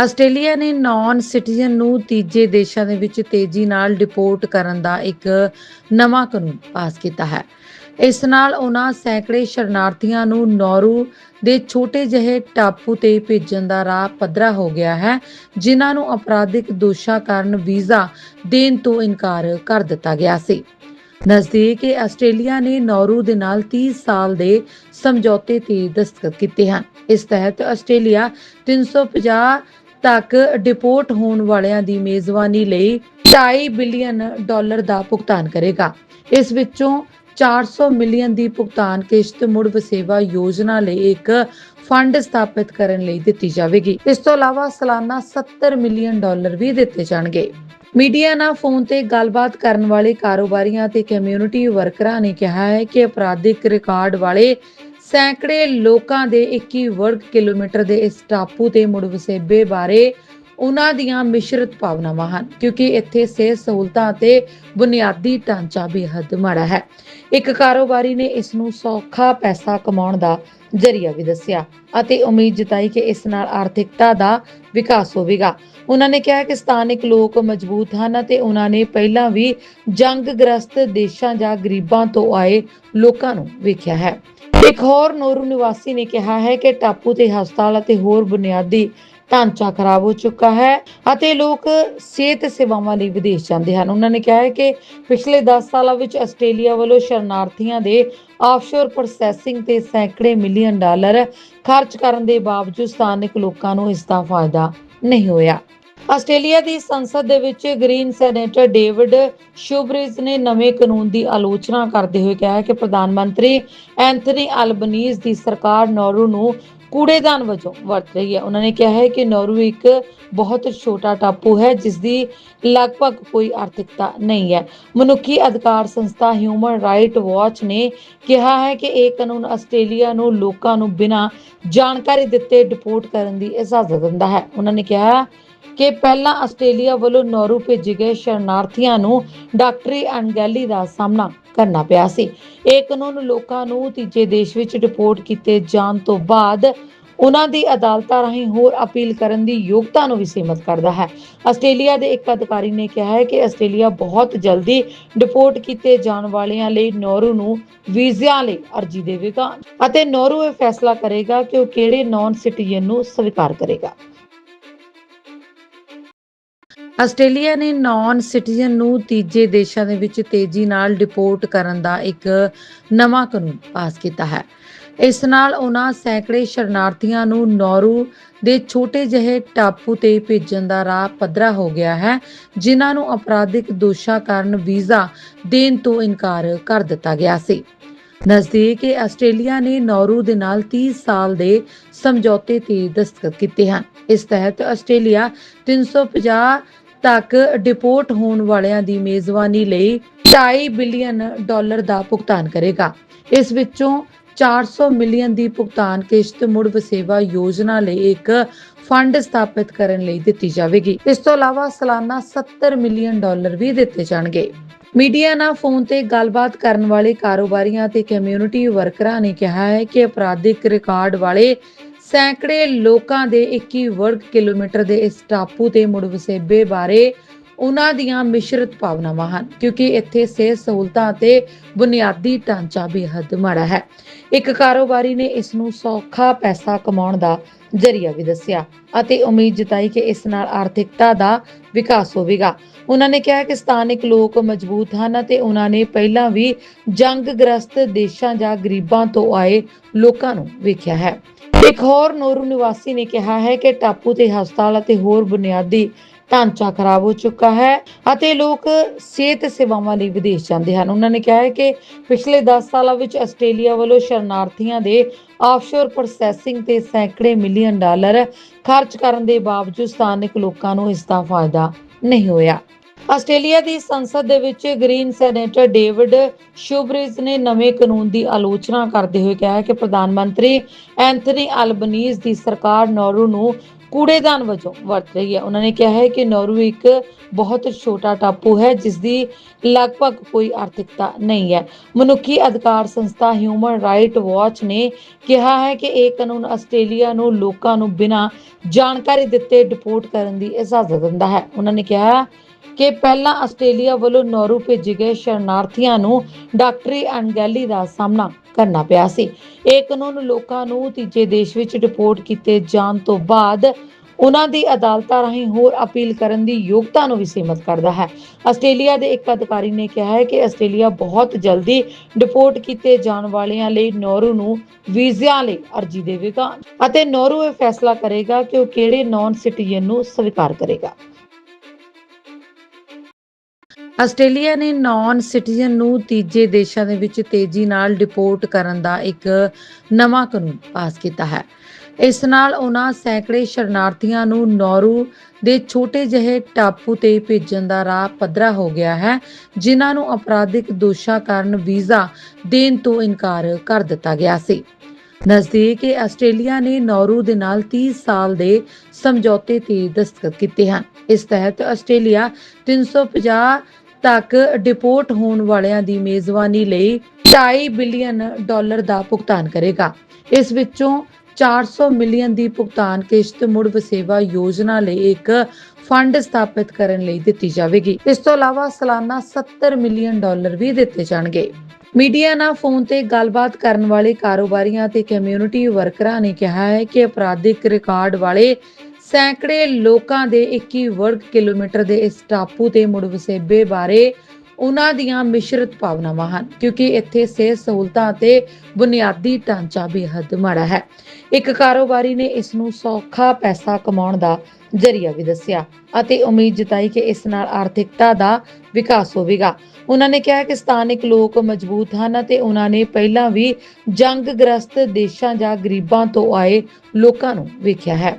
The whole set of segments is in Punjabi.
ਆਸਟ੍ਰੇਲੀਆ ਨੇ ਨਾਨ ਸਿਟੀਜ਼ਨ ਨੂੰ ਤੀਜੇ ਦੇਸ਼ਾਂ ਦੇ ਵਿੱਚ ਤੇਜ਼ੀ ਨਾਲ ਡਿਪੋਰਟ ਕਰਨ ਦਾ ਇੱਕ ਨਵਾਂ ਕਾਨੂੰਨ ਪਾਸ ਕੀਤਾ ਹੈ। ਇਸ ਨਾਲ ਉਹਨਾਂ ਸੈਂਕੜੇ ਸ਼ਰਨਾਰਥੀਆਂ ਨੂੰ ਨੌਰੂ ਦੇ ਛੋਟੇ ਜਿਹੇ ਟਾਪੂ ਤੇ ਭੇਜਣ ਦਾ ਰਾਹ ਪੱਧਰਾ ਹੋ ਗਿਆ ਹੈ, ਜਿਨ੍ਹਾਂ ਨੂੰ ਅਪਰਾਧਿਕ ਦੋਸ਼ਾਂ ਕਾਰਨ ਵੀਜ਼ਾ ਦੇਣ ਤੋਂ ਇਨਕਾਰ ਕਰ ਦਿੱਤਾ ਗਿਆ ਸੀ। ਨਜ਼ਦੀਕ ਹੈ ਆਸਟ੍ਰੇਲੀਆ ਨੇ ਨੌਰੂ ਦੇ ਨਾਲ 30 ਸਾਲ ਦੇ ਸਮਝੌਤੇ ਤੇ ਦਸਤਖਤ ਕੀਤੇ ਹਨ। ਇਸ ਤਹਿਤ ਆਸਟ੍ਰੇਲੀਆ 350 ਤੱਕ ਡਿਪੋਰਟ ਹੋਣ ਵਾਲਿਆਂ ਦੀ ਮੇਜ਼ਬਾਨੀ ਲਈ 2.5 ਬਿਲੀਅਨ ਡਾਲਰ ਦਾ ਭੁਗਤਾਨ ਕਰੇਗਾ। ਇਸ ਵਿੱਚੋਂ 400 ਮਿਲੀਅਨ ਦੀ ਭੁਗਤਾਨ ਕਿਸ਼ਤ ਮੁੜ ਵਸੇਵਾ ਯੋਜਨਾ ਲਈ ਇੱਕ ਫੰਡ ਸਥਾਪਿਤ ਕਰਨ ਲਈ ਦਿੱਤੀ ਜਾਵੇਗੀ। ਇਸ ਤੋਂ ਇਲਾਵਾ ਸਾਲਾਨਾ 70 ਮਿਲੀਅਨ ਡਾਲਰ ਵੀ ਦਿੱਤੇ ਜਾਣਗੇ। ਮੀਡੀਆ ਨਾਲ ਫੋਨ ਤੇ ਗੱਲਬਾਤ ਕਰਨ ਵਾਲੇ ਕਾਰੋਬਾਰੀਆਂ ਤੇ ਕਮਿਊਨਿਟੀ ਵਰਕਰਾਂ ਨੇ ਕਿਹਾ ਹੈ ਕਿ ਅਪਰਾਧਿਕ ਰਿਕਾਰਡ ਵਾਲੇ ਸੈਂਕੜੇ ਲੋਕਾਂ ਦੇ 21 ਵਰਗ ਕਿਲੋਮੀਟਰ ਦੇ ਇਸ ਟਾਪੂ ਤੇ ਮੁੜ ਵਸੇਬੇ ਬਾਰੇ ਉਹਨਾਂ ਦੀਆਂ ਮਿਸ਼ਰਤ ਭਾਵਨਾਵਾਂ ਹਨ, ਕਿਉਂਕਿ ਇੱਥੇ ਸਿਹਤ ਸਹੂਲਤਾਂ ਅਤੇ ਬੁਨਿਆਦੀ ਢਾਂਚਾ ਬੇਹੱਦ ਮਾੜਾ ਹੈ। ਇੱਕ ਕਾਰੋਬਾਰੀ ਨੇ ਇਸ ਨੂੰ ਸੌਖਾ ਪੈਸਾ ਕਮਾਉਣ ਦਾ ਜ਼ਰੀਆ ਵੀ ਦੱਸਿਆ ਅਤੇ ਉਮੀਦ ਜਤਾਈ ਕਿ ਇਸ ਨਾਲ ਆਰਥਿਕਤਾ ਦਾ ਵਿਕਾਸ ਹੋਵੇਗਾ। ਉਹਨਾਂ ਨੇ ਕਿਹਾ ਕਿ ਸਥਾਨਕ ਲੋਕ ਮਜ਼ਬੂਤ ਹਨ ਅਤੇ ਉਹਨਾਂ ਨੇ ਪਹਿਲਾਂ ਵੀ ਜੰਗਗ੍ਰਸਤ ਦੇਸ਼ਾਂ ਜਾਂ ਗਰੀਬਾਂ ਤੋਂ ਆਏ ਲੋਕਾਂ ਨੂੰ ਵੇਖਿਆ ਹੈ। ਇੱਕ ਹੋਰ ਨੋਰੂ ਨਿਵਾਸੀ ਨੇ ਕਿਹਾ ਹੈ ਕਿ ਟਾਪੂ ਤੇ ਹਸਪਤਾਲ ਅਤੇ ਹੋਰ ਬੁਨਿਆਦੀ ਢਾਂਚਾ ਖਰਾਬ ਹੋ ਚੁੱਕਾ ਹੈ ਅਤੇ ਲੋਕ ਸਿਹਤ ਸੇਵਾਵਾਂ ਲਈ ਵਿਦੇਸ਼ ਜਾਂਦੇ ਹਨ। ਉਹਨਾਂ ਨੇ ਕਿਹਾ ਹੈ ਕਿ ਪਿਛਲੇ 10 ਸਾਲਾਂ ਵਿੱਚ ਆਸਟ੍ਰੇਲੀਆ ਵੱਲੋਂ ਸ਼ਰਨਾਰਥੀਆਂ ਦੇ ਆਫਸ਼ੋਰ ਪ੍ਰੋਸੈਸਿੰਗ ਤੇ ਸੈਂਕੜੇ ਮਿਲੀਅਨ ਡਾਲਰ ਖਰਚ ਕਰਨ ਦੇ ਬਾਵਜੂਦ ਸਥਾਨਕ ਲੋਕਾਂ ਨੂੰ ਇਸ ਦਾ ਫਾਇਦਾ ਨਹੀਂ ਹੋਇਆ। ਆਸਟ੍ਰੇਲੀਆ ਦੀ ਸੰਸਦ ਦੇ ਵਿੱਚ ਗ੍ਰੀਨ ਸੈਨੇਟਰ ਡੇਵਿਡ ਸ਼ੂਬਰਿਜ ਨੇ ਨਵੇਂ ਕਾਨੂੰਨ ਦੀ ਆਲੋਚਨਾ ਕਰਦੇ ਹੋਏ ਕਿਹਾ ਕਿ ਪ੍ਰਧਾਨ ਮੰਤਰੀ ਐਂਥਨੀ ਅਲਬਨੀਜ਼ ਦੀ ਸਰਕਾਰ ਨੌਰੂ ਨੂੰ ਕੂੜੇਦਾਨ ਵਜੋਂ ਵਰਤ ਰਹੀ ਹੈ। ਉਹਨਾਂ ਨੇ ਕਿਹਾ ਹੈ ਕਿ ਨੌਰੂ ਇੱਕ ਬਹੁਤ ਛੋਟਾ ਟਾਪੂ ਹੈ, ਜਿਸ ਦੀ ਲਗਭਗ ਕੋਈ ਆਰਥਿਕਤਾ ਨਹੀਂ ਹੈ। ਮਨੁੱਖੀ ਅਧਿਕਾਰ ਸੰਸਥਾ ਹਿਊਮਨ ਰਾਈਟ ਵਾਚ ਨੇ ਕਿਹਾ ਹੈ ਕਿ ਇਹ ਕਾਨੂੰਨ ਆਸਟ੍ਰੇਲੀਆ ਨੂੰ ਲੋਕਾਂ ਨੂੰ ਬਿਨਾਂ ਜਾਣਕਾਰੀ ਦਿੱਤੇ ਡਿਪੋਰਟ ਕਰਨ ਦੀ ਇਜਾਜ਼ਤ ਦਿੰਦਾ ਹੈ। ਉਹਨਾਂ ਨੇ ਕਿਹਾ ਕਿ ਪਹਿਲਾਂ ਆਸਟ੍ਰੇਲੀਆ ਵੱਲੋਂ ਨੌਰੂ ਭੇਜੇ ਗਏ ਸ਼ਰਨਾਰਥੀਆਂ ਨੂੰ ਡਾਕਟਰੀ ਅਣਗਹਿਲੀ ਦਾ ਸਾਹਮਣਾ ਕਰਨਾ ਪਿਆ ਸੀ। ਇਹ ਕਾਨੂੰਨ ਲੋਕਾਂ ਨੂੰ ਤੀਜੇ ਦੇਸ਼ ਵਿੱਚ ਡਿਪੋਰਟ ਕੀਤੇ ਜਾਣ ਤੋਂ ਬਾਅਦ ਉਹਨਾਂ ਦੀ ਅਦਾਲਤਾਂ ਰਾਹੀਂ ਹੋਰ ਅਪੀਲ ਕਰਨ ਦੀ ਯੋਗਤਾ ਨੂੰ ਵੀ ਸੀਮਤ ਕਰਦਾ ਹੈ। ਆਸਟ੍ਰੇਲੀਆ ਦੇ ਇੱਕ ਅਧਿਕਾਰੀ ਨੇ ਕਿਹਾ ਹੈ ਕਿ ਆਸਟ੍ਰੇਲੀਆ ਬਹੁਤ ਜਲਦੀ ਡਿਪੋਰਟ ਕੀਤੇ ਜਾਣ ਵਾਲਿਆਂ ਲਈ ਨੌਰੂ ਨੂੰ ਵੀਜ਼ਿਆਂ ਲਈ ਅਰਜ਼ੀ ਦੇਵੇਗਾ ਅਤੇ ਨੌਰੂ ਇਹ ਫੈਸਲਾ ਕਰੇਗਾ ਕਿ ਉਹ ਕਿਹੜੇ ਨਾਨ ਸਿਟੀਜ਼ਨ ਨੂੰ ਸਵੀਕਾਰ ਕਰੇਗਾ। ਆਸਟ੍ਰੇਲੀਆ ਨੇ ਨਾਨ ਸਿਟੀਜ਼ਨ ਨੂੰ ਤੀਜੇ ਦੇਸ਼ਾਂ ਦੇ ਵਿੱਚ ਤੇਜ਼ੀ ਨਾਲ ਡਿਪੋਰਟ ਕਰਨ ਦਾ ਇੱਕ ਨਵਾਂ ਕਾਨੂੰਨ ਪਾਸ ਕੀਤਾ ਹੈ। ਇਸ ਨਾਲ ਉਹਨਾਂ ਸੈਂਕੜੇ ਸ਼ਰਨਾਰਥੀਆਂ ਨੂੰ ਨੌਰੂ ਦੇ ਛੋਟੇ ਜਿਹੇ ਟਾਪੂ ਤੇ ਭੇਜਣ ਦਾ ਰਾਹ ਪੱਧਰਾ ਹੋ ਗਿਆ ਹੈ, ਜਿਨ੍ਹਾਂ ਨੂੰ ਅਪਰਾਧਿਕ ਦੋਸ਼ਾਂ ਕਾਰਨ ਵੀਜ਼ਾ ਦੇਣ ਤੋਂ ਇਨਕਾਰ ਕਰ ਦਿੱਤਾ ਗਿਆ ਸੀ। ਨਜ਼ਦੀਕ ਹੈ ਆਸਟ੍ਰੇਲੀਆ ਨੇ ਨੌਰੂ ਦੇ ਨਾਲ 30 ਸਾਲ ਦੇ ਸਮਝੌਤੇ ਤੇ ਦਸਤਖਤ ਕੀਤੇ ਹਨ। ਇਸ ਤਹਿਤ ਆਸਟ੍ਰੇਲੀਆ 350 ਤੱਕ ਡਿਪੋਰਟ ਹੋਣ ਵਾਲਿਆਂ ਦੀ ਮੇਜ਼ਬਾਨੀ ਲਈ 2.5 ਬਿਲੀਅਨ ਡਾਲਰ ਦਾ ਭੁਗਤਾਨ ਕਰੇਗਾ। ਇਸ ਵਿੱਚੋਂ 400 ਮਿਲੀਅਨ ਦੀ ਭੁਗਤਾਨ ਕਿਸ਼ਤ ਮੁੜ ਵਸੇਵਾ ਯੋਜਨਾ ਲਈ ਇੱਕ ਫੰਡ ਸਥਾਪਿਤ ਕਰਨ ਲਈ ਦਿੱਤੀ ਜਾਵੇਗੀ। ਇਸ ਤੋਂ ਇਲਾਵਾ ਸਾਲਾਨਾ 70 ਮਿਲੀਅਨ ਡਾਲਰ ਵੀ ਦਿੱਤੇ ਜਾਣਗੇ। ਮੀਡੀਆ ਨਾਲ ਫੋਨ ਤੇ ਗੱਲਬਾਤ ਕਰਨ ਵਾਲੇ ਕਾਰੋਬਾਰੀਆਂ ਤੇ ਕਮਿਊਨਿਟੀ ਵਰਕਰਾਂ ਨੇ ਕਿਹਾ ਹੈ ਕਿ ਅਪਰਾਧਿਕ ਰਿਕਾਰਡ ਵਾਲੇ ਸੈਂਕੜੇ ਲੋਕਾਂ ਦੇ 21 ਵਰਗ ਕਿਲੋਮੀਟਰ ਦੇ ਇਸ ਟਾਪੂ ਤੇ ਮੁੜ ਵਸੇਬੇ ਬਾਰੇ ਉਹਨਾਂ ਦੀਆਂ ਮਿਸ਼ਰਤ ਭਾਵਨਾਵਾਂ ਹਨ, ਕਿਉਂਕਿ ਇੱਥੇ ਸਿਹਤ ਸਹੂਲਤਾਂ ਅਤੇ ਬੁਨਿਆਦੀ ਢਾਂਚਾ ਬੇਹੱਦ ਮਾੜਾ ਹੈ। ਇੱਕ ਕਾਰੋਬਾਰੀ ਨੇ ਇਸ ਨੂੰ ਸੌਖਾ ਪੈਸਾ ਕਮਾਉਣ ਦਾ ਜ਼ਰੀਆ ਵੀ ਦੱਸਿਆ ਅਤੇ ਉਮੀਦ ਜਤਾਈ ਕਿ ਇਸ ਨਾਲ ਆਰਥਿਕਤਾ ਦਾ ਵਿਕਾਸ ਹੋਵੇਗਾ। ਉਹਨਾਂ ਨੇ ਕਿਹਾ ਕਿ ਸਥਾਨਕ ਲੋਕ ਮਜ਼ਬੂਤ ਹਨ ਅਤੇ ਉਹਨਾਂ ਨੇ ਪਹਿਲਾਂ ਵੀ ਜੰਗ ਗ੍ਰਸਤ ਦੇਸ਼ਾਂ ਜਾਂ ਗਰੀਬਾਂ ਤੋਂ ਆਏ ਲੋਕਾਂ ਨੂੰ ਵੇਖਿਆ ਹੈ। ਇੱਕ ਹੋਰ ਨੋਰੂ ਨਿਵਾਸੀ ਨੇ ਕਿਹਾ ਹੈ ਕਿ ਟਾਪੂ ਤੇ ਹਸਪਤਾਲ ਅਤੇ ਹੋਰ ਬੁਨਿਆਦੀ ਢਾਂਚਾ ਖਰਾਬ ਹੋ ਚੁੱਕਾ ਹੈ ਅਤੇ ਲੋਕ ਸਿਹਤ ਸੇਵਾਵਾਂ ਲਈ ਵਿਦੇਸ਼ ਜਾਂਦੇ ਹਨ। ਉਹਨਾਂ ਨੇ ਕਿਹਾ ਹੈ ਕਿ ਪਿਛਲੇ 10 ਸਾਲਾਂ ਵਿੱਚ ਆਸਟ੍ਰੇਲੀਆ ਵੱਲੋਂ ਸ਼ਰਨਾਰਥੀਆਂ ਦੇ ਆਫਸ਼ੋਰ ਪ੍ਰੋਸੈਸਿੰਗ ਤੇ ਸੈਂਕੜੇ ਮਿਲੀਅਨ ਡਾਲਰ ਖਰਚ ਕਰਨ ਦੇ ਬਾਵਜੂਦ ਸਥਾਨਕ ਲੋਕਾਂ ਨੂੰ ਇਸ ਦਾ ਫਾਇਦਾ ਨਹੀਂ ਹੋਇਆ। ਆਸਟ੍ਰੇਲੀਆ ਦੀ ਸੰਸਦ ਦੇ ਵਿੱਚ ਗ੍ਰੀਨ ਸੈਨੇਟਰ ਡੇਵਿਡ ਸ਼ੂਬਰਿਜ ਨੇ ਨਵੇਂ ਕਾਨੂੰਨ ਦੀ ਆਲੋਚਨਾ ਕਰਦੇ ਹੋਏ ਕਿਹਾ ਕਿ ਪ੍ਰਧਾਨ ਮੰਤਰੀ ਐਂਥਨੀ ਅਲਬਨੀਜ਼ ਦੀ ਸਰਕਾਰ ਨੌਰੂ ਨੂੰ ਕੂੜੇਦਾਨ ਵਜੋਂ ਵਰਤ ਰਹੀ ਹੈ। ਉਹਨਾਂ ਨੇ ਕਿਹਾ ਹੈ ਕਿ ਨੌਰੂ ਇੱਕ ਬਹੁਤ ਛੋਟਾ ਟਾਪੂ ਹੈ ਜਿਸ ਦੀ ਲਗਭਗ ਕੋਈ ਆਰਥਿਕਤਾ ਨਹੀਂ ਹੈ। ਮਨੁੱਖੀ ਅਧਿਕਾਰ ਸੰਸਥਾ ਹਿਊਮਨ ਰਾਈਟ ਵਾਚ ਨੇ ਕਿਹਾ ਹੈ ਕਿ ਇਹ ਕਾਨੂੰਨ ਆਸਟ੍ਰੇਲੀਆ ਨੂੰ ਲੋਕਾਂ ਨੂੰ ਬਿਨਾਂ ਜਾਣਕਾਰੀ ਦਿੱਤੇ ਡਿਪੋਰਟ ਕਰਨ ਦੀ ਇਜਾਜ਼ਤ ਦਿੰਦਾ ਹੈ। ਉਹਨਾਂ ਨੇ ਕਿਹਾ ਕਿ ਪਹਿਲਾਂ ਆਸਟ੍ਰੇਲੀਆ ਵੱਲੋਂ ਨੌਰੂ ਭੇਜੇ ਗਏ ਸ਼ਰਨਾਰਥੀਆਂ ਨੂੰ ਡਾਕਟਰੀ ਅਣਗਹਿਲੀ ਦਾ ਸਾਹਮਣਾ ਕਰਨਾ ਪਿਆ ਸੀ। ਇਹ ਕਾਨੂੰਨ ਲੋਕਾਂ ਨੂੰ ਤੀਜੇ ਦੇਸ਼ ਵਿੱਚ ਡਿਪੋਰਟ ਕੀਤੇ ਜਾਣ ਤੋਂ ਬਾਅਦ ਉਹਨਾਂ ਦੀ ਅਦਾਲਤਾਂ ਰਾਹੀਂ ਹੋਰ ਅਪੀਲ ਕਰਨ ਦੀ ਯੋਗਤਾ ਨੂੰ ਵੀ ਸੀਮਤ ਕਰਦਾ ਹੈ। ਆਸਟ੍ਰੇਲੀਆ ਦੇ ਇੱਕ ਅਧਿਕਾਰੀ ਨੇ ਕਿਹਾ ਹੈ ਕਿ ਆਸਟ੍ਰੇਲੀਆ ਬਹੁਤ ਜਲਦੀ ਡਿਪੋਰਟ ਕੀਤੇ ਜਾਣ ਵਾਲਿਆਂ ਲਈ ਨੌਰੂ ਨੂੰ ਵੀਜ਼ਿਆਂ ਲਈ ਅਰਜ਼ੀ ਦੇਵੇਗਾ ਅਤੇ ਨੌਰੂ ਇਹ ਫੈਸਲਾ ਕਰੇਗਾ ਕਿ ਉਹ ਕਿਹੜੇ ਨਾਨ ਸਿਟੀਜ਼ਨ ਨੂੰ ਸਵੀਕਾਰ ਕਰੇਗਾ। ਆਸਟ੍ਰੇਲੀਆ ਨੇ ਨਾਨ ਸਿਟੀਜ਼ਨ ਨੂੰ ਤੀਜੇ ਦੇਸ਼ਾਂ ਦੇ ਵਿੱਚ ਤੇਜ਼ੀ ਨਾਲ ਡਿਪੋਰਟ ਕਰਨ ਦਾ ਇੱਕ ਨਵਾਂ ਕਾਨੂੰਨ ਪਾਸ ਕੀਤਾ ਹੈ। ਇਸ ਨਾਲ ਉਹਨਾਂ ਸੈਂਕੜੇ ਸ਼ਰਨਾਰਥੀਆਂ ਨੂੰ ਨੌਰੂ ਦੇ ਛੋਟੇ ਜਿਹੇ ਟਾਪੂ ਤੇ ਭੇਜਣ ਦਾ ਰਾਹ ਪੱਧਰਾ ਹੋ ਗਿਆ ਹੈ, ਜਿਨ੍ਹਾਂ ਨੂੰ ਅਪਰਾਧਿਕ ਦੋਸ਼ਾਂ ਕਾਰਨ ਵੀਜ਼ਾ ਦੇਣ ਤੋਂ ਇਨਕਾਰ ਕਰ ਦਿੱਤਾ ਗਿਆ ਸੀ। ਨਜ਼ਦੀਕ ਹੈ ਆਸਟ੍ਰੇਲੀਆ ਨੇ ਨੌਰੂ ਦੇ ਨਾਲ 30 ਸਾਲ ਦੇ ਸਮਝੌਤੇ ਤੇ ਦਸਤਖਤ ਕੀਤੇ ਹਨ। ਇਸ ਤਹਿਤ ਆਸਟ੍ਰੇਲੀਆ 350 ਤੱਕ ਡਿਪੋਰਟ ਹੋਣ ਵਾਲਿਆਂ ਦੀ ਮੇਜ਼ਬਾਨੀ ਲਈ 2.5 ਬਿਲੀਅਨ ਡਾਲਰ ਦਾ ਭੁਗਤਾਨ ਕਰੇਗਾ। ਇਸ ਵਿੱਚੋਂ 400 ਮਿਲੀਅਨ ਦੀ ਭੁਗਤਾਨ ਕਿਸ਼ਤ ਮੁੜ ਵਸੇਵਾ ਯੋਜਨਾ ਲਈ ਇੱਕ ਫੰਡ ਸਥਾਪਿਤ ਕਰਨ ਲਈ ਦਿੱਤੀ ਜਾਵੇਗੀ। ਇਸ ਤੋਂ ਇਲਾਵਾ ਸਾਲਾਨਾ 70 ਮਿਲੀਅਨ ਡਾਲਰ ਵੀ ਦਿੱਤੇ ਜਾਣਗੇ। ਮੀਡੀਆ ਨਾਲ ਫੋਨ ਤੇ ਗੱਲਬਾਤ ਕਰਨ ਵਾਲੇ ਕਾਰੋਬਾਰੀਆਂ ਤੇ ਕਮਿਊਨਿਟੀ ਵਰਕਰਾਂ ਨੇ ਕਿਹਾ ਹੈ ਕਿ ਅਪਰਾਧਿਕ ਰਿਕਾਰਡ ਵਾਲੇ ਸੈਂਕੜੇ ਲੋਕਾਂ ਦੇ 21 ਵਰਗ ਕਿਲੋਮੀਟਰ ਦੇ ਇਸ ਟਾਪੂ ਤੇ ਮੁੜ ਵਸੇਬੇ ਬਾਰੇ ਉਹਨਾਂ ਦੀਆਂ ਮਿਸ਼ਰਤ ਭਾਵਨਾਵਾਂ ਹਨ, ਕਿਉਂਕਿ ਇੱਥੇ ਸਿਹਤ ਸਹੂਲਤਾਂ ਅਤੇ ਬੁਨਿਆਦੀ ਢਾਂਚਾ ਬੇਹੱਦ ਮਾੜਾ ਹੈ। ਇੱਕ ਕਾਰੋਬਾਰੀ ਨੇ ਇਸ ਨੂੰ ਸੌਖਾ ਪੈਸਾ ਕਮਾਉਣ ਦਾ ਜ਼ਰੀਆ ਵੀ ਦੱਸਿਆ ਅਤੇ ਉਮੀਦ ਜਤਾਈ ਕਿ ਇਸ ਨਾਲ ਆਰਥਿਕਤਾ ਦਾ ਵਿਕਾਸ ਹੋਵੇਗਾ। ਉਹਨਾਂ ਨੇ ਕਿਹਾ ਕਿ ਸਥਾਨਕ ਲੋਕ ਮਜ਼ਬੂਤ ਹਨ ਅਤੇ ਉਹਨਾਂ ਨੇ ਪਹਿਲਾਂ ਵੀ ਜੰਗਗ੍ਰਸਤ ਦੇਸ਼ਾਂ ਜਾਂ ਗਰੀਬਾਂ ਤੋਂ ਆਏ ਲੋਕਾਂ ਨੂੰ ਵੇਖਿਆ ਹੈ।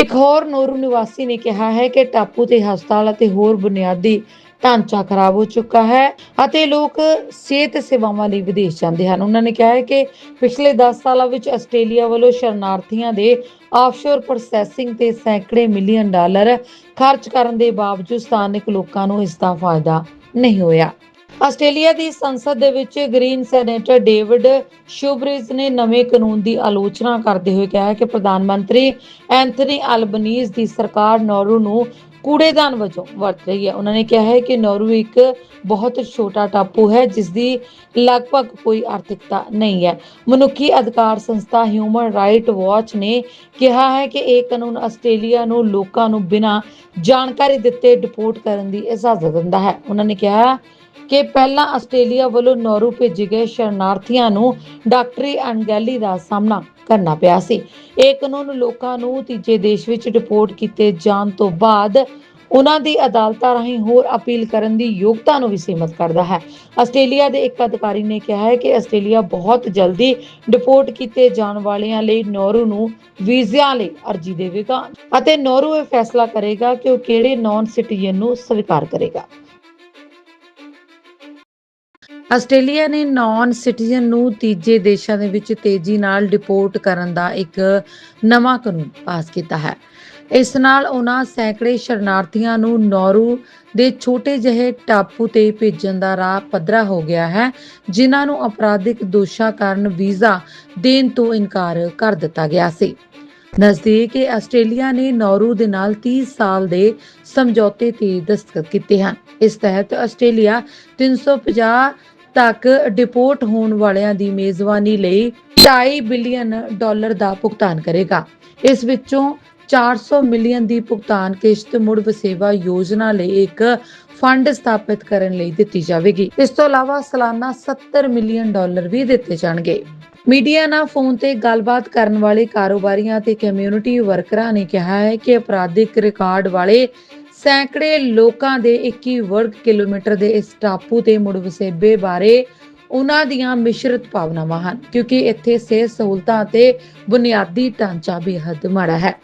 ਇੱਕ ਹੋਰ ਨੂਰ ਨਿਵਾਸੀ ਨੇ ਕਿਹਾ ਹੈ ਕਿ ਟਾਪੂ ਤੇ ਹਸਪਤਾਲ ਅਤੇ ਹੋਰ ਬੁਨਿਆਦੀ ਢਾਂਚਾ ਖਰਾਬ ਹੋ ਚੁੱਕਾ ਹੈ ਅਤੇ ਲੋਕ ਸਿਹਤ ਸੇਵਾਵਾਂ ਲਈ ਵਿਦੇਸ਼ ਜਾਂਦੇ ਹਨ। ਉਹਨਾਂ ਨੇ ਕਿਹਾ ਹੈ ਕਿ ਪਿਛਲੇ 10 ਸਾਲਾਂ ਵਿੱਚ ਆਸਟ੍ਰੇਲੀਆ ਵੱਲੋਂ ਸ਼ਰਨਾਰਥੀਆਂ ਦੇ ਆਫਸ਼ੋਰ ਪ੍ਰੋਸੈਸਿੰਗ ਤੇ ਸੈਂਕੜੇ ਮਿਲੀਅਨ ਡਾਲਰ ਖਰਚ ਕਰਨ ਦੇ ਬਾਵਜੂਦ ਸਥਾਨਕ ਲੋਕਾਂ ਨੂੰ ਇਸ ਦਾ ਫਾਇਦਾ ਨਹੀਂ ਹੋਇਆ। ਆਸਟ੍ਰੇਲੀਆ ਦੀ ਸੰਸਦ ਦੇ ਵਿੱਚ ਗ੍ਰੀਨ ਸੈਨੇਟਰ ਡੇਵਿਡ ਸ਼ੂਬਰਿਜ ਨੇ ਨਵੇਂ ਕਾਨੂੰਨ ਦੀ ਆਲੋਚਨਾ ਕਰਦੇ ਹੋਏ ਕਿਹਾ ਕਿ ਪ੍ਰਧਾਨ ਮੰਤਰੀ ਐਂਥਨੀ ਅਲਬਨੀਜ਼ ਦੀ ਸਰਕਾਰ ਨੌਰੂ ਨੂੰ ਕੂੜੇਦਾਨ ਵਜੋਂ ਵਰਤ ਰਹੀ ਹੈ। ਉਹਨਾਂ ਨੇ ਕਿਹਾ ਹੈ ਕਿ ਨੌਰੂ ਇੱਕ ਬਹੁਤ ਛੋਟਾ ਟਾਪੂ ਹੈ ਜਿਸ ਦੀ ਲਗਭਗ ਕੋਈ ਆਰਥਿਕਤਾ ਨਹੀਂ ਹੈ। ਮਨੁੱਖੀ ਅਧਿਕਾਰ ਸੰਸਥਾ ਹਿਊਮਨ ਰਾਈਟ ਵਾਚ ਨੇ ਕਿਹਾ ਹੈ ਕਿ ਇਹ ਕਾਨੂੰਨ ਆਸਟ੍ਰੇਲੀਆ ਨੂੰ ਲੋਕਾਂ ਨੂੰ ਬਿਨਾਂ ਜਾਣਕਾਰੀ ਦਿੱਤੇ ਡਿਪੋਰਟ ਕਰਨ ਦੀ ਇਜਾਜ਼ਤ ਦਿੰਦਾ ਹੈ। ਉਹਨਾਂ ਨੇ ਕਿਹਾ ਕਿ ਪਹਿਲਾਂ ਆਸਟ੍ਰੇਲੀਆ ਵੱਲੋਂ ਨੌਰੂ ਭੇਜੇ ਗਏ ਸ਼ਰਨਾਰਥੀਆਂ ਨੂੰ ਡਾਕਟਰੀ ਅਣਗਹਿਲੀ ਦਾ ਸਾਹਮਣਾ ਕਰਨਾ ਪਿਆ ਸੀ। ਇਹ ਕਾਨੂੰਨ ਲੋਕਾਂ ਨੂੰ ਤੀਜੇ ਦੇਸ਼ ਵਿੱਚ ਡਿਪੋਰਟ ਕੀਤੇ ਜਾਣ ਤੋਂ ਬਾਅਦ ਉਹਨਾਂ ਦੀ ਅਦਾਲਤਾਂ ਰਾਹੀਂ ਹੋਰ ਅਪੀਲ ਕਰਨ ਦੀ ਯੋਗਤਾ ਨੂੰ ਵੀ ਸੀਮਤ ਕਰਦਾ ਹੈ। ਆਸਟ੍ਰੇਲੀਆ ਦੇ ਇੱਕ ਅਧਿਕਾਰੀ ਨੇ ਕਿਹਾ ਹੈ ਕਿ ਆਸਟ੍ਰੇਲੀਆ ਬਹੁਤ ਜਲਦੀ ਡਿਪੋਰਟ ਕੀਤੇ ਜਾਣ ਵਾਲਿਆਂ ਲਈ ਨੌਰੂ ਨੂੰ ਵੀਜ਼ਿਆਂ ਲਈ ਅਰਜ਼ੀ ਦੇਵੇਗਾ ਅਤੇ ਨੌਰੂ ਇਹ ਫੈਸਲਾ ਕਰੇਗਾ ਕਿ ਉਹ ਕਿਹੜੇ ਨਾਨ ਸਿਟੀਜ਼ਨ ਨੂੰ ਸਵੀਕਾਰ ਕਰੇਗਾ। ਆਸਟ੍ਰੇਲੀਆ ਨੇ ਨਾਨ ਸਿਟੀਜ਼ਨ ਨੂੰ ਤੀਜੇ ਦੇਸ਼ਾਂ ਦੇ ਵਿੱਚ ਤੇਜ਼ੀ ਨਾਲ ਡਿਪੋਰਟ ਕਰਨ ਦਾ ਇੱਕ ਨਵਾਂ ਕਾਨੂੰਨ ਪਾਸ ਕੀਤਾ ਹੈ। ਇਸ ਨਾਲ ਉਹਨਾਂ ਸੈਂਕੜੇ ਸ਼ਰਨਾਰਥੀਆਂ ਨੂੰ ਨੌਰੂ ਦੇ ਛੋਟੇ ਜਿਹੇ ਟਾਪੂ ਤੇ ਭੇਜਣ ਦਾ ਰਾਹ ਪੱਧਰਾ ਹੋ ਗਿਆ ਹੈ, ਜਿਨ੍ਹਾਂ ਨੂੰ ਅਪਰਾਧਿਕ ਦੋਸ਼ਾਂ ਕਾਰਨ ਵੀਜ਼ਾ ਦੇਣ ਤੋਂ ਇਨਕਾਰ ਕਰ ਦਿੱਤਾ ਗਿਆ ਸੀ। ਨਜ਼ਦੀਕ ਹੈ ਆਸਟ੍ਰੇਲੀਆ ਨੇ ਨੌਰੂ ਦੇ ਨਾਲ 30 ਸਾਲ ਦੇ ਸਮਝੌਤੇ ਤੇ ਦਸਤਖਤ ਕੀਤੇ ਹਨ। ਇਸ ਤਹਿਤ ਆਸਟ੍ਰੇਲੀਆ 350 ਤੱਕ ਡਿਪੋਰਟ ਹੋਣ ਵਾਲਿਆਂ ਦੀ ਮੇਜ਼ਬਾਨੀ ਲਈ 2.5 ਬਿਲੀਅਨ ਡਾਲਰ ਦਾ ਭੁਗਤਾਨ ਕਰੇਗਾ। ਇਸ ਵਿੱਚੋਂ 400 ਮਿਲੀਅਨ ਦੀ ਭੁਗਤਾਨ ਕਿਸ਼ਤ ਮੁੜ ਵਸੇਵਾ ਯੋਜਨਾ ਲਈ ਇੱਕ ਫੰਡ ਸਥਾਪਿਤ ਕਰਨ ਲਈ ਦਿੱਤੀ ਜਾਵੇਗੀ। ਇਸ ਤੋਂ ਇਲਾਵਾ ਸਾਲਾਨਾ 70 ਮਿਲੀਅਨ ਡਾਲਰ ਵੀ ਦਿੱਤੇ ਜਾਣਗੇ। ਮੀਡੀਆ ਨਾਲ ਫੋਨ ਤੇ ਗੱਲਬਾਤ ਕਰਨ ਵਾਲੇ ਕਾਰੋਬਾਰੀਆਂ ਤੇ ਕਮਿਊਨਿਟੀ ਵਰਕਰਾਂ ਨੇ ਕਿਹਾ ਹੈ ਕਿ ਅਪਰਾਧਿਕ ਰਿਕਾਰਡ ਵਾਲੇ ਸੈਂਕੜੇ ਲੋਕਾਂ ਦੇ 21 ਵਰਗ ਕਿਲੋਮੀਟਰ ਦੇ ਇਸ ਟਾਪੂ ਤੇ ਮੁੜ ਵਸੇਬੇ ਬਾਰੇ ਉਹਨਾਂ ਦੀਆਂ ਮਿਸ਼ਰਤ ਭਾਵਨਾਵਾਂ ਹਨ, ਕਿਉਂਕਿ ਇੱਥੇ ਸਿਹਤ ਸਹੂਲਤਾਂ ਅਤੇ ਬੁਨਿਆਦੀ ਢਾਂਚਾ ਬੇਹੱਦ ਮਾੜਾ ਹੈ।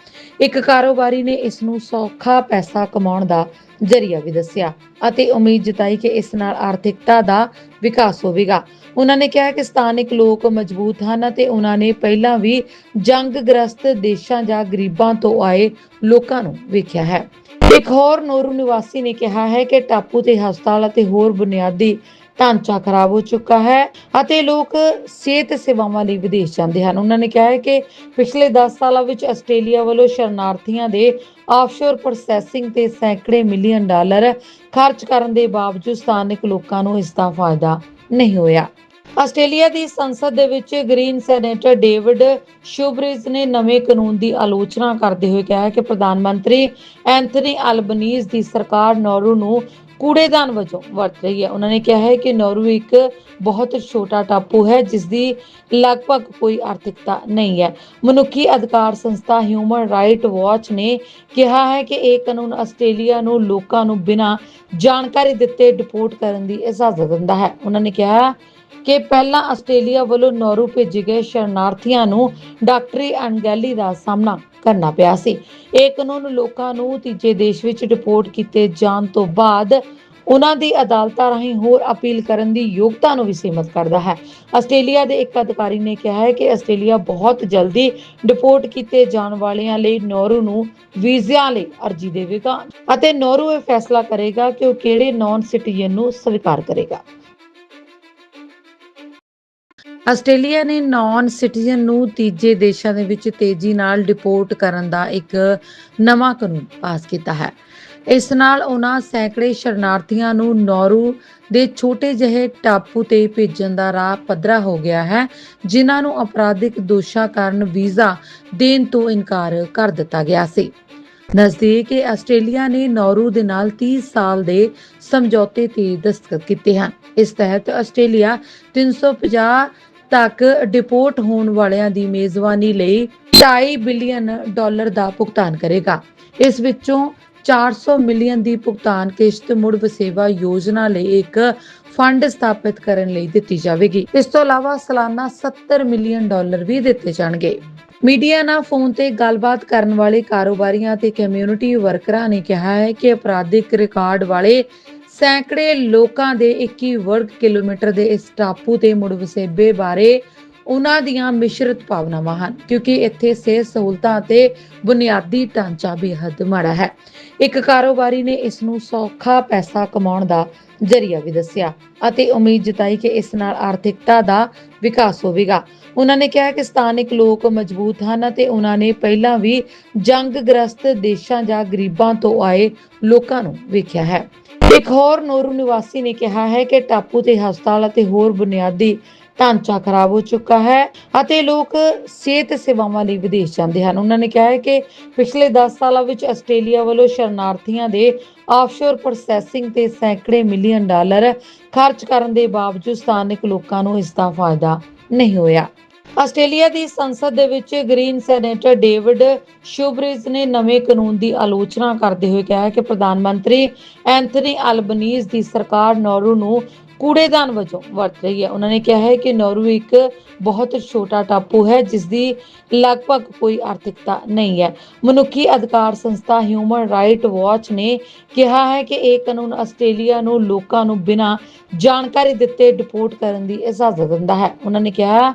ਇੱਕ ਕਾਰੋਬਾਰੀ ਨੇ ਇਸ ਨੂੰ ਸੌਖਾ ਪੈਸਾ ਕਮਾਉਣ ਦਾ ਜ਼ਰੀਆ ਵੀ ਦੱਸਿਆ ਅਤੇ ਉਮੀਦ ਜਤਾਈ ਕਿ ਇਸ ਨਾਲ ਆਰਥਿਕਤਾ ਦਾ ਵਿਕਾਸ ਹੋਵੇਗਾ। ਉਹਨਾਂ ਨੇ ਕਿਹਾ ਕਿ ਸਥਾਨਕ ਲੋਕ ਮਜ਼ਬੂਤ ਹਨ ਅਤੇ ਉਹਨਾਂ ਨੇ ਪਹਿਲਾਂ ਵੀ ਜੰਗਗ੍ਰਸਤ ਦੇਸ਼ਾਂ ਜਾਂ ਗਰੀਬਾਂ ਤੋਂ ਆਏ ਲੋਕਾਂ ਨੂੰ ਵੇਖਿਆ ਹੈ। ਇੱਕ ਹੋਰ ਨੋਰੂ ਨਿਵਾਸੀ ਨੇ ਕਿਹਾ ਹੈ ਕਿ ਟਾਪੂ ਤੇ ਹਸਪਤਾਲ ਅਤੇ ਹੋਰ ਬੁਨਿਆਦੀ ਢਾਂਚਾ ਖਰਾਬ ਹੋ ਚੁੱਕਾ ਹੈ ਅਤੇ ਲੋਕ ਸਿਹਤ ਸੇਵਾਵਾਂ ਲਈ ਵਿਦੇਸ਼ ਜਾਂਦੇ ਹਨ। ਉਹਨਾਂ ਨੇ ਕਿਹਾ ਹੈ ਕਿ ਪਿਛਲੇ 10 ਸਾਲਾਂ ਵਿੱਚ ਆਸਟ੍ਰੇਲੀਆ ਵੱਲੋਂ ਸ਼ਰਨਾਰਥੀਆਂ ਦੇ ਆਫਸ਼ੋਰ ਪ੍ਰੋਸੈਸਿੰਗ ਤੇ ਸੈਂਕੜੇ ਮਿਲੀਅਨ ਡਾਲਰ ਖਰਚ ਕਰਨ ਦੇ ਬਾਵਜੂਦ ਸਥਾਨਕ ਲੋਕਾਂ ਨੂੰ ਇਸ ਦਾ ਫਾਇਦਾ ਨਹੀਂ ਹੋਇਆ। ਆਸਟ੍ਰੇਲੀਆ ਦੀ ਸੰਸਦ ਦੇ ਵਿੱਚ ਗ੍ਰੀਨ ਸੈਨੇਟਰ ਡੇਵਿਡ ਸ਼ੂਬਰਿਜ ਨੇ ਨਵੇਂ ਕਾਨੂੰਨ ਦੀ ਆਲੋਚਨਾ ਕਰਦੇ ਹੋਏ ਕਿਹਾ ਕਿ ਪ੍ਰਧਾਨ ਮੰਤਰੀ ਐਂਥਨੀ ਅਲਬਨੀਜ਼ ਦੀ ਸਰਕਾਰ ਨੌਰੂ ਨੂੰ ਕੂੜੇਦਾਨ ਵਜੋਂ ਵਰਤ ਰਹੀ ਹੈ। ਉਹਨਾਂ ਨੇ ਕਿਹਾ ਹੈ ਕਿ ਨੌਰੂ ਇੱਕ ਬਹੁਤ ਛੋਟਾ ਟਾਪੂ ਹੈ, ਜਿਸ ਦੀ ਲਗਭਗ ਕੋਈ ਆਰਥਿਕਤਾ ਨਹੀਂ ਹੈ। ਮਨੁੱਖੀ ਅਧਿਕਾਰ ਸੰਸਥਾ ਹਿਊਮਨ ਰਾਈਟ ਵਾਚ ਨੇ ਕਿਹਾ ਹੈ ਕਿ ਇਹ ਕਾਨੂੰਨ ਆਸਟ੍ਰੇਲੀਆ ਨੂੰ ਲੋਕਾਂ ਨੂੰ ਬਿਨਾਂ ਜਾਣਕਾਰੀ ਦਿੱਤੇ ਡਿਪੋਰਟ ਕਰਨ ਦੀ ਇਜਾਜ਼ਤ ਦਿੰਦਾ ਹੈ। ਉਹਨਾਂ ਨੇ ਕਿਹਾ ਕਿ ਪਹਿਲਾਂ ਆਸਟ੍ਰੇਲੀਆ ਵੱਲੋਂ ਨੌਰੂ ਭੇਜੇ ਗਏ ਸ਼ਰਨਾਰਥੀਆਂ ਨੂੰ ਡਾਕਟਰੀ ਅਣਗਹਿਲੀ ਦਾ ਸਾਹਮਣਾ ਕਰਨਾ ਪਿਆ ਸੀ। ਇਹ ਕਾਨੂੰਨ ਲੋਕਾਂ ਨੂੰ ਤੀਜੇ ਦੇਸ਼ ਵਿੱਚ ਡਿਪੋਰਟ ਕੀਤੇ ਜਾਣ ਤੋਂ ਬਾਅਦ ਉਹਨਾਂ ਦੀ ਅਦਾਲਤਾਂ ਰਾਹੀਂ ਹੋਰ ਅਪੀਲ ਕਰਨ ਦੀ ਯੋਗਤਾ ਨੂੰ ਵੀ ਸੀਮਤ ਕਰਦਾ ਹੈ। ਆਸਟ੍ਰੇਲੀਆ ਦੇ ਇੱਕ ਅਧਿਕਾਰੀ ਨੇ ਕਿਹਾ ਹੈ ਕਿ ਆਸਟ੍ਰੇਲੀਆ ਬਹੁਤ ਜਲਦੀ ਡਿਪੋਰਟ ਕੀਤੇ ਜਾਣ ਵਾਲਿਆਂ ਲਈ ਨੌਰੂ ਨੂੰ ਵੀਜ਼ਿਆਂ ਲਈ ਅਰਜ਼ੀ ਦੇਵੇਗਾ ਅਤੇ ਨੌਰੂ ਇਹ ਫੈਸਲਾ ਕਰੇਗਾ ਕਿ ਉਹ ਕਿਹੜੇ ਨਾਨ ਸਿਟੀਜ਼ਨ ਨੂੰ ਸਵੀਕਾਰ ਕਰੇਗਾ। ਆਸਟ੍ਰੇਲੀਆ ਨੇ ਨਾਨ ਸਿਟੀਜ਼ਨ ਨੂੰ ਤੀਜੇ ਦੇਸ਼ਾਂ ਦੇ ਵਿੱਚ ਤੇਜ਼ੀ ਨਾਲ ਡਿਪੋਰਟ ਕਰਨ ਦਾ ਇੱਕ ਨਵਾਂ ਕਾਨੂੰਨ ਪਾਸ ਕੀਤਾ ਹੈ। ਇਸ ਨਾਲ ਉਹਨਾਂ ਸੈਂਕੜੇ ਸ਼ਰਨਾਰਥੀਆਂ ਨੂੰ ਨੌਰੂ ਦੇ ਛੋਟੇ ਜਿਹੇ ਟਾਪੂ ਤੇ ਭੇਜਣ ਦਾ ਰਾਹ ਪੱਧਰਾ ਹੋ ਗਿਆ ਹੈ, ਜਿਨ੍ਹਾਂ ਨੂੰ ਅਪਰਾਧਿਕ ਦੋਸ਼ਾਂ ਕਾਰਨ ਵੀਜ਼ਾ ਦੇਣ ਤੋਂ ਇਨਕਾਰ ਕਰ ਦਿੱਤਾ ਗਿਆ ਸੀ। ਨਜ਼ਦੀਕ ਹੈ ਆਸਟ੍ਰੇਲੀਆ ਨੇ ਨੌਰੂ ਦੇ ਨਾਲ 30 ਸਾਲ ਦੇ ਸਮਝੌਤੇ ਤੇ ਦਸਤਖਤ ਕੀਤੇ ਹਨ। ਇਸ ਤਹਿਤ ਆਸਟ੍ਰੇਲੀਆ 350 ਤੱਕ ਡਿਪੋਰਟ ਹੋਣ ਵਾਲਿਆਂ ਦੀ ਮੇਜ਼ਬਾਨੀ ਲਈ 2.5 ਬਿਲੀਅਨ ਡਾਲਰ ਦਾ ਭੁਗਤਾਨ ਕਰੇਗਾ। ਇਸ ਵਿੱਚੋਂ 400 ਮਿਲੀਅਨ ਦੀ ਭੁਗਤਾਨ ਕਿਸ਼ਤ ਮੁੜ ਵਸੇਵਾ ਯੋਜਨਾ ਲਈ ਇੱਕ ਫੰਡ ਸਥਾਪਿਤ ਕਰਨ ਲਈ ਦਿੱਤੀ ਜਾਵੇਗੀ। ਇਸ ਤੋਂ ਇਲਾਵਾ ਸਾਲਾਨਾ 70 ਮਿਲੀਅਨ ਡਾਲਰ ਵੀ ਦਿੱਤੇ ਜਾਣਗੇ। ਮੀਡੀਆ ਨਾਲ ਫੋਨ ਤੇ ਗੱਲਬਾਤ ਕਰਨ ਵਾਲੇ ਕਾਰੋਬਾਰੀਆਂ ਤੇ ਕਮਿਊਨਿਟੀ ਵਰਕਰਾਂ ਨੇ ਕਿਹਾ ਹੈ ਕਿ ਅਪਰਾਧਿਕ ਰਿਕਾਰਡ ਵਾਲੇ ਸੈਂਕੜੇ ਲੋਕਾਂ ਦੇ 21 ਵਰਗ ਕਿਲੋਮੀਟਰ ਦੇ ਇਸ ਟਾਪੂ ਤੇ ਮੁੜ ਵਸੇਬੇ ਬਾਰੇ ਉਹਨਾਂ ਦੀਆਂ ਮਿਸ਼ਰਤ ਭਾਵਨਾਵਾਂ ਹਨ, ਕਿਉਂਕਿ ਇੱਥੇ ਸਿਹਤ ਸਹੂਲਤਾਂ ਅਤੇ ਬੁਨਿਆਦੀ ਢਾਂਚਾ ਬੇਹੱਦ ਮਾੜਾ ਹੈ। ਇੱਕ ਕਾਰੋਬਾਰੀ ਨੇ ਇਸ ਨੂੰ ਸੌਖਾ ਪੈਸਾ ਕਮਾਉਣ ਦਾ ਜ਼ਰੀਆ ਵੀ ਦੱਸਿਆ ਅਤੇ ਉਮੀਦ ਜਤਾਈ ਕਿ ਇਸ ਨਾਲ ਆਰਥਿਕਤਾ ਦਾ ਵਿਕਾਸ ਹੋਵੇਗਾ। ਉਹਨਾਂ ਨੇ ਕਿਹਾ ਕਿ ਸਥਾਨਕ ਲੋਕ ਮਜ਼ਬੂਤ ਹਨ ਅਤੇ ਉਹਨਾਂ ਨੇ ਪਹਿਲਾਂ ਵੀ ਜੰਗਗ੍ਰਸਤ ਦੇਸ਼ਾਂ ਜਾਂ ਗਰੀਬਾਂ ਤੋਂ ਆਏ ਲੋਕਾਂ ਨੂੰ ਵੇਖਿਆ ਹੈ। ਇੱਕ ਹੋਰ ਨੋਰੂ ਨਿਵਾਸੀ ਨੇ ਕਿਹਾ ਹੈ ਕਿ ਟਾਪੂ ਤੇ ਹਸਪਤਾਲ ਅਤੇ ਹੋਰ ਬੁਨਿਆਦੀ ਢਾਂਚਾ ਖਰਾਬ ਹੋ ਚੁੱਕਾ ਹੈ ਅਤੇ ਲੋਕ ਸਿਹਤ ਸੇਵਾਵਾਂ ਲਈ ਵਿਦੇਸ਼ ਜਾਂਦੇ ਹਨ। ਉਹਨਾਂ ਨੇ ਕਿਹਾ ਹੈ ਕਿ ਪਿਛਲੇ 10 ਸਾਲਾਂ ਵਿੱਚ ਆਸਟ੍ਰੇਲੀਆ ਵੱਲੋਂ ਸ਼ਰਨਾਰਥੀਆਂ ਦੇ ਆਫਸ਼ੋਰ ਪ੍ਰੋਸੈਸਿੰਗ ਤੇ ਸੈਂਕੜੇ ਮਿਲੀਅਨ ਡਾਲਰ ਖਰਚ ਕਰਨ ਦੇ ਬਾਵਜੂਦ ਸਥਾਨਕ ਲੋਕਾਂ ਨੂੰ ਇਸ ਦਾ ਫਾਇਦਾ ਨਹੀਂ ਹੋਇਆ। ਆਸਟ੍ਰੇਲੀਆ ਦੀ ਸੰਸਦ ਦੇ ਵਿੱਚ ਗ੍ਰੀਨ ਸੈਨੇਟਰ ਡੇਵਿਡ ਸ਼ੂਬਰਿਜ ਨੇ ਨਵੇਂ ਕਾਨੂੰਨ ਦੀ ਆਲੋਚਨਾ ਕਰਦੇ ਹੋਏ ਕਿਹਾ ਕਿ ਪ੍ਰਧਾਨ ਮੰਤਰੀ ਐਂਥਨੀ ਅਲਬਨੀਜ਼ ਦੀ ਸਰਕਾਰ ਨੌਰੂ ਨੂੰ ਕੂੜੇਦਾਨ ਵਜੋਂ ਵਰਤ ਰਹੀ ਹੈ। ਉਹਨਾਂ ਨੇ ਕਿਹਾ ਹੈ ਕਿ ਨੌਰੂ ਇੱਕ ਬਹੁਤ ਛੋਟਾ ਟਾਪੂ ਹੈ, ਜਿਸ ਦੀ ਲਗਭਗ ਕੋਈ ਆਰਥਿਕਤਾ ਨਹੀਂ ਹੈ। ਮਨੁੱਖੀ ਅਧਿਕਾਰ ਸੰਸਥਾ ਹਿਊਮਨ ਰਾਈਟ ਵਾਚ ਨੇ ਕਿਹਾ ਹੈ ਕਿ ਇਹ ਕਾਨੂੰਨ ਆਸਟ੍ਰੇਲੀਆ ਨੂੰ ਲੋਕਾਂ ਨੂੰ ਬਿਨਾਂ ਜਾਣਕਾਰੀ ਦਿੱਤੇ ਡਿਪੋਰਟ ਕਰਨ ਦੀ ਇਜਾਜ਼ਤ ਦਿੰਦਾ ਹੈ। ਉਹਨਾਂ ਨੇ ਕਿਹਾ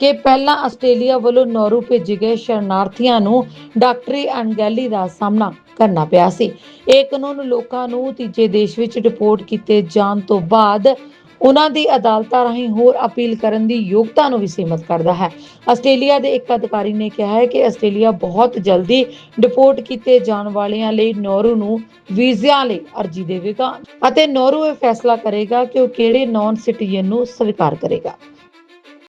ਕਿ ਪਹਿਲਾਂ ਆਸਟ੍ਰੇਲੀਆ ਵੱਲੋਂ ਨੌਰੂ ਭੇਜੇ ਗਏ ਸ਼ਰਨਾਰਥੀਆਂ ਨੂੰ ਡਾਕਟਰੀ ਅਣਗਹਿਲੀ ਦਾ ਸਾਹਮਣਾ ਕਰਨਾ ਪਿਆ ਸੀ। ਇਹ ਕਾਨੂੰਨ ਲੋਕਾਂ ਨੂੰ ਤੀਜੇ ਦੇਸ਼ ਵਿੱਚ ਡਿਪੋਰਟ ਕੀਤੇ ਜਾਣ ਤੋਂ ਬਾਅਦ ਉਹਨਾਂ ਦੀ ਅਦਾਲਤਾਂ ਰਾਹੀਂ ਹੋਰ ਅਪੀਲ ਕਰਨ ਦੀ ਯੋਗਤਾ ਨੂੰ ਵੀ ਸੀਮਤ ਕਰਦਾ ਹੈ। ਆਸਟ੍ਰੇਲੀਆ ਦੇ ਇੱਕ ਅਧਿਕਾਰੀ ਨੇ ਕਿਹਾ ਹੈ ਕਿ ਆਸਟ੍ਰੇਲੀਆ ਬਹੁਤ ਜਲਦੀ ਡਿਪੋਰਟ ਕੀਤੇ ਜਾਣ ਵਾਲਿਆਂ ਲਈ ਨੌਰੂ ਨੂੰ ਵੀਜ਼ਿਆਂ ਲਈ ਅਰਜ਼ੀ ਦੇਵੇਗਾ ਅਤੇ ਨੌਰੂ ਇਹ ਫੈਸਲਾ ਕਰੇਗਾ ਕਿ ਉਹ ਕਿਹੜੇ ਨਾਨ ਸਿਟੀਜ਼ਨ ਨੂੰ ਸਵੀਕਾਰ ਕਰੇਗਾ।